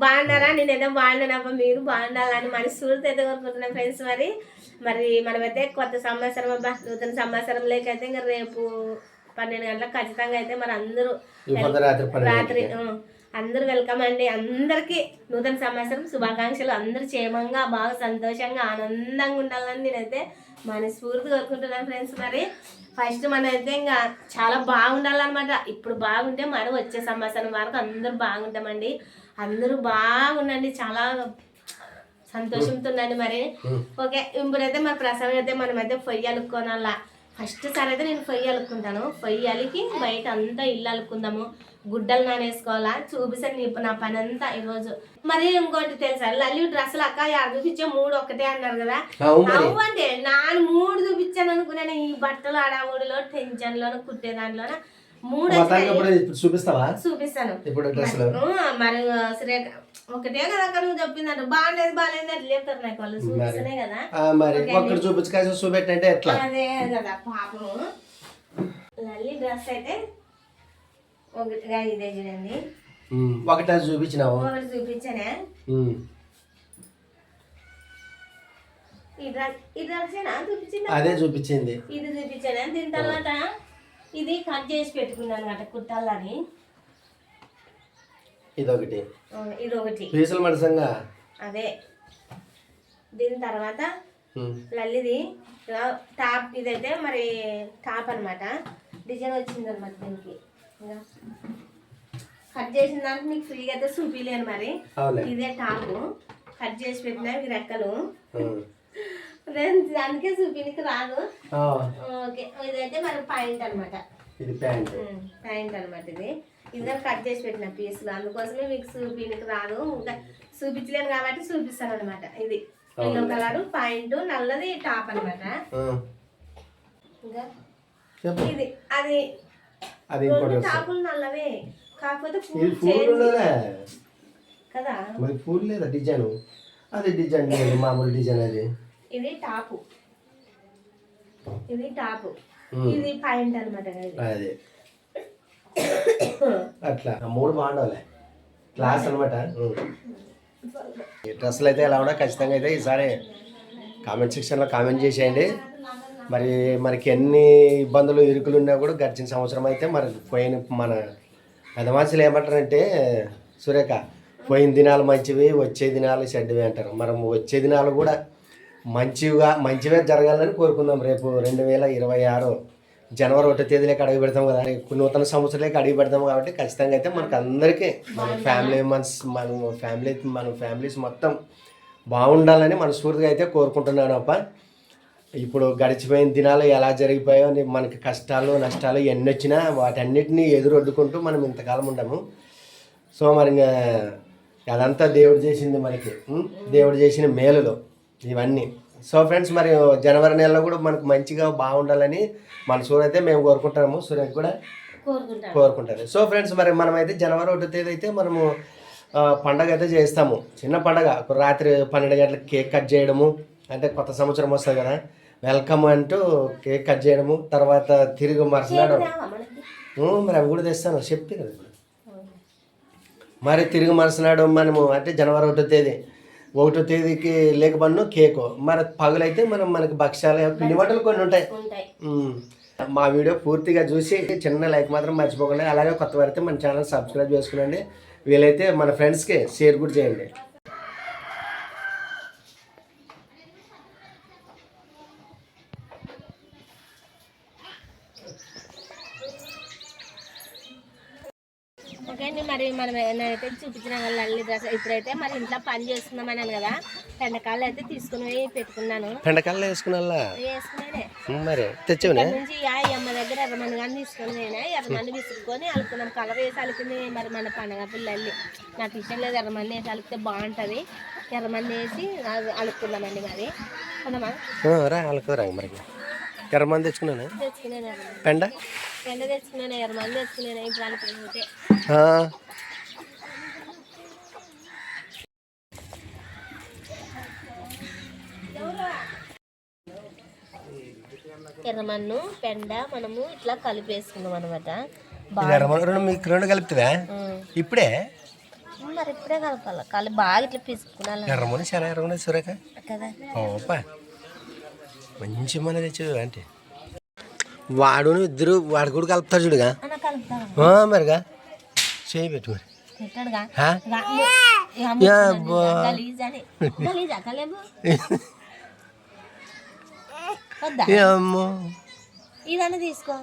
బాగున్నారా నేను ఏదో బాగున్నానబ్బా మీరు బాగుండాలని మనస్ఫూర్తి అయితే కోరుకుంటున్నాను ఫ్రెండ్స్ మరి. మరి మనమైతే కొత్త సంవత్సరం అబ్బా నూతన సంవత్సరంలోకి అయితే ఇంకా రేపు పన్నెండు గంటలకు ఖచ్చితంగా అయితే మరి అందరూ రాత్రి అందరూ వెల్కమ్ అండి. అందరికీ నూతన సంవత్సరం శుభాకాంక్షలు. అందరూ క్షేమంగా బాగా సంతోషంగా ఆనందంగా ఉండాలని నేనైతే మనస్ఫూర్తి కోరుకుంటున్నాను ఫ్రెండ్స్. మరి ఫస్ట్ మనం అయితే ఇంకా చాలా బాగుండాలన్నమాట. ఇప్పుడు బాగుంటే మరి వచ్చే సంవత్సరం వరకు అందరూ బాగుంటామండి. అందరూ బాగుండండి. చాలా సంతోషంతో ఉండండి మరి. ఓకే ఇప్పుడైతే మరి ప్రసవం అయితే మనమైతే పొయ్యి అలుక్కోనాలా. ఫస్ట్ సారి అయితే నేను పొయ్యి అలుక్కుంటాను. పొయ్యి అలికి బయట అంతా ఇల్లు అలుక్కుందాము. గుడ్డలు నానేసుకోవాలా? చూపిస్తాను నీ నా పని అంతా ఈరోజు. మరి ఇంకోటి తెలుసా? లల్లి డ్రెస్సులు అక్క యాడ చూపించే మూడు ఒకటే అన్నారు కదా? అవ్వండి నాన్న మూడు చూపించాను అనుకున్నాను. ఈ బట్టలు ఆడాముడిలో టెన్షన్ లోను కుట్టే దాంట్లోన మూడు. ఇప్పుడు ఇప్పుడు చూపిస్తావా? చూపిస్తాను. ఇప్పుడు మరి సరే ఒకటే కదా అక్కడ నువ్వు చెప్పిందంట. బాగాలేదు బాగాలేదు అట్లా చెప్తారు నాకు వాళ్ళు. చూపిస్తేనే కదా. మరి ఒక్కటి చూపించుకాల్సి చూపెట్టంటే ఎట్లా? అదే కదా పాపము లల్లి డ్రెస్ అయితే ఒకటిగా ఇదే చూడండి. ఒకటే చూపించినావు? ఒకటి చూపించానే? అదే చూపించింది. ఇది చూపించానే? దీని తర్వాత ఇది కట్ చేసి పెట్టుకున్నాను అనమాట కుట్టాలని. ఇదొకటి. ఆ, ఇది ఒకటి పీసులు మనసంగా అదే. దీని తర్వాత లల్లిది ఇలా టాప్ ఇదైతే మరి టాప్ అన్నమాట. డిజైన్ వచ్చింది అనమాట దీనికి. కట్ చేసిన దానికి మీకు ఫ్రీగా అయితే చూపిలేను మరి. ఇదే టాప్. కట్ చేసి పెట్టిన ఇవి రెక్కలు. అందుకే చూపినికి రాదు. ఓకే. ఇదైతే మరి పాయింట్ అనమాట ప్యాంట్. అనమాట ఇది. ఇది కానీ కట్ చేసి పెట్టిన పీసులు అందుకోసమే మీకు చూపినికి రాదు. ఇంకా చూపించలేను కాబట్టి చూపిస్తాను అనమాట ఇది. ఎల్లో కలర్ పాయింట్ నల్లది టాప్ అనమాట ఇంకా ఇది. అది అది ఇంకోటి నల్లవే. కాకపోతే ఇది పూలు కదా? మరి పూలు లేదా? డిజైన్. అది డిజైన్ లేదు మామూలు డిజైన్ అది. ఇది టాపు. ఇది టాపు. ఇది పాయింట్ అనమాట అదే. అట్లా. మూడు బాగుండాలి క్లాస్ అనమాట డ్రెస్సులు అయితే ఎలా ఉన్నా ఖచ్చితంగా అయితే ఈసారి కామెంట్ సెక్షన్లో కామెంట్ చేసేయండి. మరి మనకి ఎన్ని ఇబ్బందులు ఇరుకులు ఉన్నా కూడా గడిచిన సంవత్సరం అయితే మరి పోయిన మన పెదమాసులు ఏమంటారంటే సురేఖ పోయిన దినాలు మంచివి వచ్చే దినాలు చెడ్డవి అంటారు. మనం వచ్చే దినాలు కూడా మంచిగా మంచివే జరగాలని కోరుకుందాం. రేపు రెండు వేల ఇరవై ఆరు జనవరి ఒకటో తేదీలోకి అడుగు పెడతాం కదా. నూతన సంవత్సరాలకి అడుగు పెడతాం కాబట్టి ఖచ్చితంగా అయితే మనకు అందరికీ మన ఫ్యామిలీ మన్స్ మన ఫ్యామిలీ మన ఫ్యామిలీస్ మొత్తం బాగుండాలని మనస్ఫూర్తిగా అయితే కోరుకుంటున్నాను అప్ప. ఇప్పుడు గడిచిపోయిన దినాలు ఎలా జరిగిపోయాయో అని మనకి కష్టాలు నష్టాలు ఎన్ని వచ్చినా వాటన్నిటిని ఎదురొడ్డుకుంటూ మనం ఇంతకాలం ఉండము. సో మరి అదంతా దేవుడు చేసింది మనకి? దేవుడు చేసిన మేలులు ఇవన్నీ. సో ఫ్రెండ్స్ మరి జనవరి నెలలో కూడా మనకు మంచిగా బాగుండాలని మన సూర్య అయితే మేము కోరుకుంటాము. సూర్య కూడా కోరుకుంటారు సో ఫ్రెండ్స్ మరి మనమైతే జనవరి ఒకటో తేదీ అయితే మనము పండగ అయితే చేస్తాము. చిన్న పండగ ఒక రాత్రి పన్నెండు గంటలకు కేక్ కట్ చేయడము అంటే కొత్త సంవత్సరం వస్తుంది కదా. వెల్కమ్ అంటూ కేక్ కట్ చేయడము తర్వాత తిరిగి మరుసనాడు మరి అవి కూడా తెస్తాను చెప్పి కదా. మరి తిరిగి మరుసనాడు మనము అంటే జనవరి ఒకటో తేదీ ఒకటో తేదీకి లేకపోను కేకు. మరి పగులైతే మనం మనకి భక్ష్యాలు పిండి వంటలు కొన్ని ఉంటాయి. మా వీడియో పూర్తిగా చూసి చిన్న లైక్ మాత్రం మర్చిపోకండి. అలాగే కొత్త వారైతే మన ఛానల్ సబ్స్క్రైబ్ చేసుకునండి. వీలైతే మన ఫ్రెండ్స్కి షేర్ కూడా చేయండి. అండి మరి మనం నేనైతే చూపించిన లల్లి డ్రెస్. ఇప్పుడైతే మరి ఇంట్లో పని చేస్తున్నాం అన్నాను కదా. పెండకాళ్ళు అయితే తీసుకుని పోయి పెట్టుకున్నాను. పెండకాయలు వేసుకున్నా వేసుకునేనే మరి తెచ్చావునే? నుంచి అమ్మ దగ్గర ఎర్రమని కానీ తీసుకొని పోయినా. ఎర్రమని విసురుకొని అలుకున్నాం. కలర్ వేసి అలికింది మరి మన పండగ పిల్లల్ని. నాకు ఇష్టం లేదు ఎర్రమని వేసి అలికితే బాగుంటుంది. ఎర్రమని వేసి అది అలుక్కున్నామండి మరి. రా వాళ్ళకు రా మరి. ఎర్రమంది తెచ్చుకున్నాను? తెచ్చుకునేది. ఎర్రమని ఇప్పుడు ఎర్రమన్ను పెండ మనము ఇట్లా కలిపేసుకున్నాం అనమాట ఎర్రమన్ను రెండు మీకు రెండు కలుపుతుందా ఇప్పుడే? మరి ఇప్పుడే కలపాలి. కలి బాగా ఇట్లా పిసుకునాలి ఎర్రమని చాలా ఎర్రమని సురేఖ. కదా. మంచి మన తెచ్చు అంటే వాడు ఇద్దరు వాడు కూడా కలుపుతారు చూడుగా. మరిగా. చేయి పెట్టు మరి. అమ్మో ఇదన్నా తీసుకో.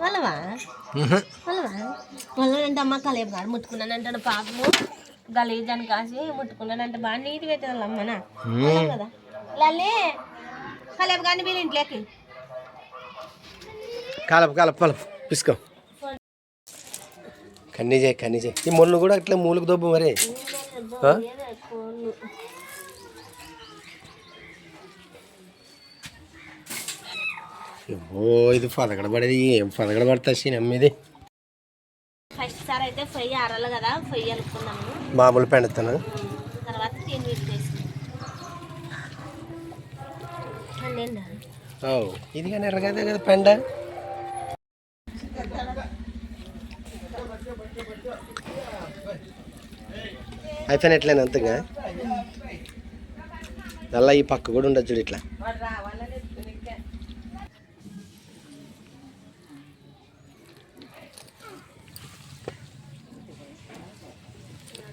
వాళ్ళవా వాళ్ళవా వాళ్ళంటే అమ్మ కలేబు గారు ముట్టుకున్నానంటాడు పాపము. గలీజ్ అని కాసి ముట్టుకున్నానంటే బాగా నీట్గా అవుతుంది అమ్మనా మ్మ్. కదా? లల్లి కలేబు కానీ మీరు ఇంట్లోకి. కలపు కలపు కలపు. పిసుకో కన్నీ చేయి కన్నీ చేయి ఈ ముళ్ళు కూడా అట్లా మూలకు దొబ్బు మరి? ఓ ఇది పదకడ పడేది. ఏం పదకడ పడతా ఫస్ట్ సార్ అయితే ఫ్రై ఆరాలి కదా ఫ్రై అనుకున్నాము మామూలు పెడతాను. తర్వాత తిని వీటి వేసుకున్నాం ఓ ఇది కానీ ఎర్రగదే కదా పెండ? అయిపోయిన ఎట్లయినా అంతగా? అలా ఈ పక్క కూడా ఉండదు చూడు ఇట్లా.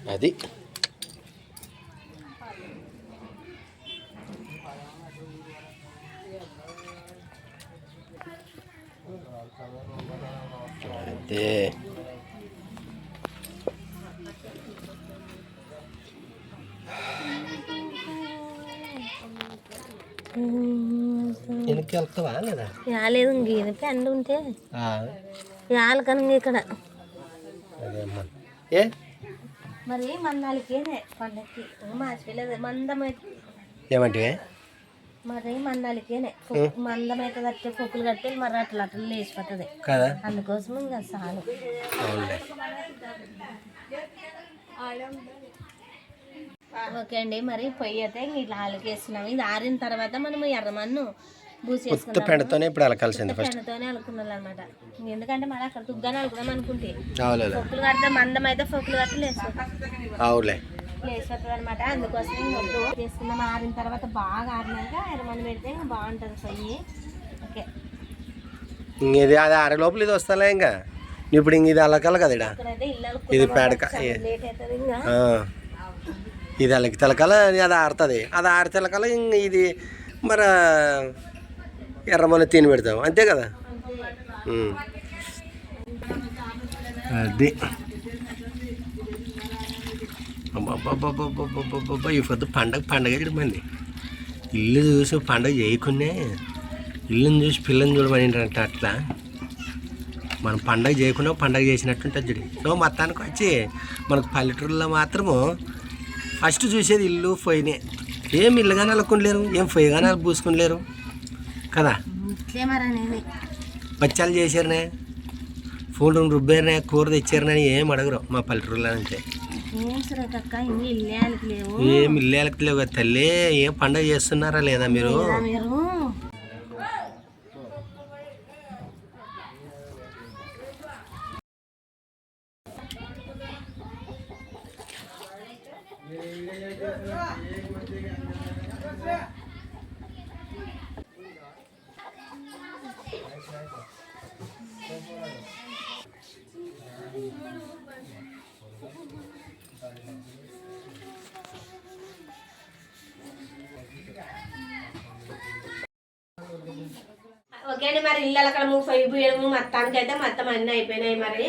అది. అదే. వెనక్కి వెళ్తావా లేదా? రాలేదు ఇంక వెనక్కి అండి ఉంటే రాలకనంగా ఇక్కడ. ఏ? మరి మందాలకేనే పండక్కి. మార్చిపోయలేదు మందమైతే. ఏమంటే మరి మందాలకేనే మందమైతే కట్టే పొక్కులు కట్టి మరి అట్లా అట్లా లేచిపోతుంది కదా? అందుకోసం ఇంకా చాలు అవునులే. ఓకే అండి మరి పొయ్యి అయితే ఇట్లా ఆలకేస్తున్నాం ఇది ఆరిన తర్వాత మనం ఎర్రమన్ను ఉత్త పెండతోనే ఇప్పుడు అలకాల్సింది ఫస్ట్ అనమాట ఎందుకంటే మరి అక్కడ తుగ్గానే అనుకుంటే కడితే మందం అయితే కట్టి అవులే అనమాట అందుకోసం ఇంక వద్దు. చేసుకున్నాం ఆరిన తర్వాత బాగా ఆరినాక ఎర్రమన్ను పెడితే ఇంకా బాగుంటుంది పొయ్యి. ఓకే. ఇది అది ఆరే లోపల ఇది వస్తాలే ఇంకా. ఇప్పుడు ఇంక ఇది అలకాలి కదా ఇది పేడక. ఇది అలకి తెలకాల అది ఆరుతుంది. అది ఆరి తెలకాల ఇంక ఇది మరి ఎర్రమని తిని పెడతాం అంతే కదా? అది. అబ్బాబ్బాబ్బాబ్బాబ్బా ఈ పొద్దు పండగ పండగ చూడమండి ఇల్లు చూసి పండగ చేయకునే ఇల్లుని చూసి పిల్లని చూడమని అంటే అట్లా. మనం పండగ చేయకుండా పండగ చేసినట్టుంటుంది చూడు సో మొత్తానికి వచ్చి మనకు పల్లెటూరులో మాత్రము ఫస్ట్ చూసేది ఇల్లు పొయ్యినే. ఏం ఇల్లుగానే అలుకుని లేరు ఏం పొయ్యిగానే పూసుకుని లేరు కదా? బచ్చాలు చేశారనే? ఫోన్ రూమ్ రుబ్బారనే కూర తెచ్చారని ఏం అడగరు మా పల్లెటూరులో అంటే. ఏం ఇల్లేలకు లేవు తల్లి ఏం పండగ చేస్తున్నారా లేదా మీరు? ఓకే అండి మరి ఇల్లు అక్కడ ఫైవ్ పోయడము మొత్తానికి అయితే మొత్తం అన్నీ అయిపోయినాయి మరి.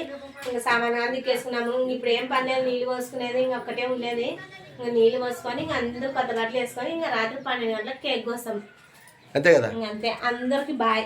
ఇంకా సామాన్ కానీ తీసుకున్నాము. ఇప్పుడు ఏం పని లేదు. నీళ్ళు పోసుకునేది ఇంక ఒక్కటే ఉండేది. ఇంకా నీళ్ళు పోసుకొని ఇంక అందరూ కొత్త బట్టలు వేసుకొని ఇంకా రాత్రి పన్నెండు గంటలకు కేక్ కోస్తాం. అంతే కదా? అంతే. అందరికి బాయ్.